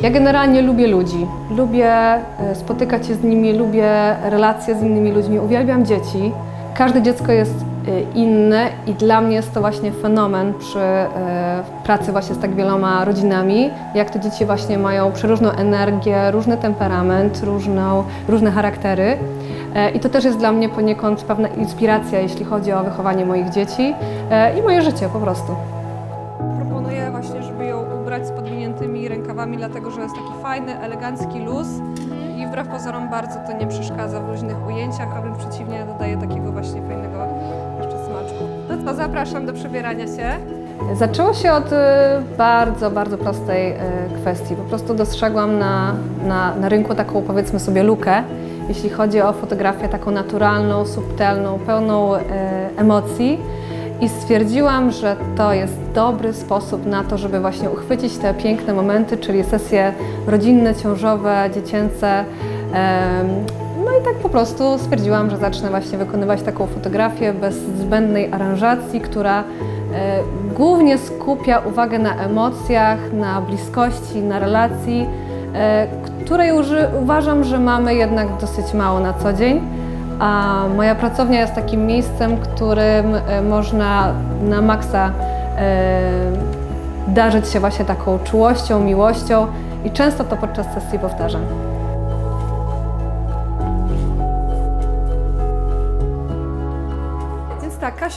Ja generalnie lubię ludzi. Lubię e, spotykać się z nimi, lubię relacje z innymi ludźmi. Uwielbiam dzieci. Każde dziecko jest e, inne i dla mnie jest to właśnie fenomen przy e, pracy właśnie z tak wieloma rodzinami, jak te dzieci właśnie mają przeróżną energię, różny temperament, różną, różne charaktery. I to też jest dla mnie poniekąd pewna inspiracja, jeśli chodzi o wychowanie moich dzieci i moje życie po prostu. Rękawami, dlatego że jest taki fajny, elegancki luz i wbrew pozorom bardzo to nie przeszkadza w luźnych ujęciach, a wręcz przeciwnie dodaje takiego właśnie fajnego jeszcze smaczku. To co, zapraszam do przebierania się. Zaczęło się od y, bardzo, bardzo prostej y, kwestii. Po prostu dostrzegłam na, na, na rynku taką, powiedzmy sobie, lukę, jeśli chodzi o fotografię taką naturalną, subtelną, pełną y, emocji. I stwierdziłam, że to jest dobry sposób na to, żeby właśnie uchwycić te piękne momenty, czyli sesje rodzinne, ciążowe, dziecięce. No i tak po prostu stwierdziłam, że zacznę właśnie wykonywać taką fotografię bez zbędnej aranżacji, która e, głównie skupia uwagę na emocjach, na bliskości, na relacji, e, której uży, uważam, że mamy jednak dosyć mało na co dzień. A moja pracownia jest takim miejscem, którym e, można na maksa e, darzyć się właśnie taką czułością, miłością i często to podczas sesji powtarzam.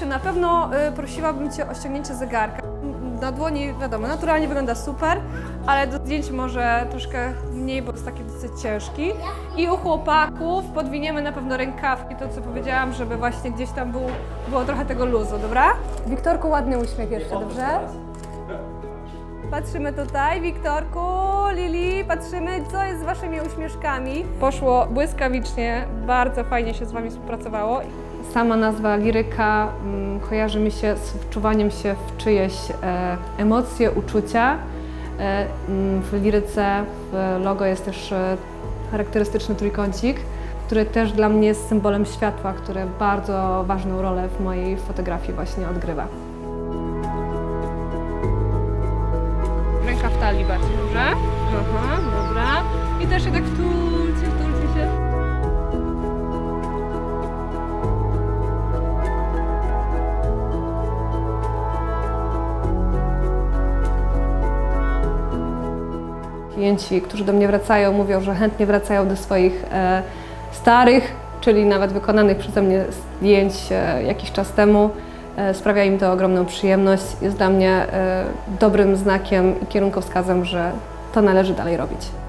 Na pewno y, prosiłabym Cię o ściągnięcie zegarka. Na dłoni, wiadomo, naturalnie wygląda super, ale do zdjęć może troszkę mniej, bo jest taki dosyć ciężki. I u chłopaków podwiniemy na pewno rękawki, to co powiedziałam, żeby właśnie gdzieś tam był, było trochę tego luzu, dobra? Wiktorku, ładny uśmiech jeszcze, dobrze? Patrzymy tutaj, Wiktorku, Lili, patrzymy, co jest z Waszymi uśmieszkami. Poszło błyskawicznie, bardzo fajnie się z Wami współpracowało. Sama nazwa liryka mm, kojarzy mi się z wczuwaniem się w czyjeś e, emocje, uczucia. E, mm, w liryce, w logo jest też e, charakterystyczny trójkącik, który też dla mnie jest symbolem światła, które bardzo ważną rolę w mojej fotografii właśnie odgrywa. Ręka w talii bardziej, dobrze? Aha, dobra. I też się tak Klienci, którzy do mnie wracają, mówią, że chętnie wracają do swoich e, starych, czyli nawet wykonanych przeze mnie zdjęć e, jakiś czas temu. E, sprawia im to ogromną przyjemność. Jest dla mnie dobrym znakiem i kierunkowskazem, że to należy dalej robić.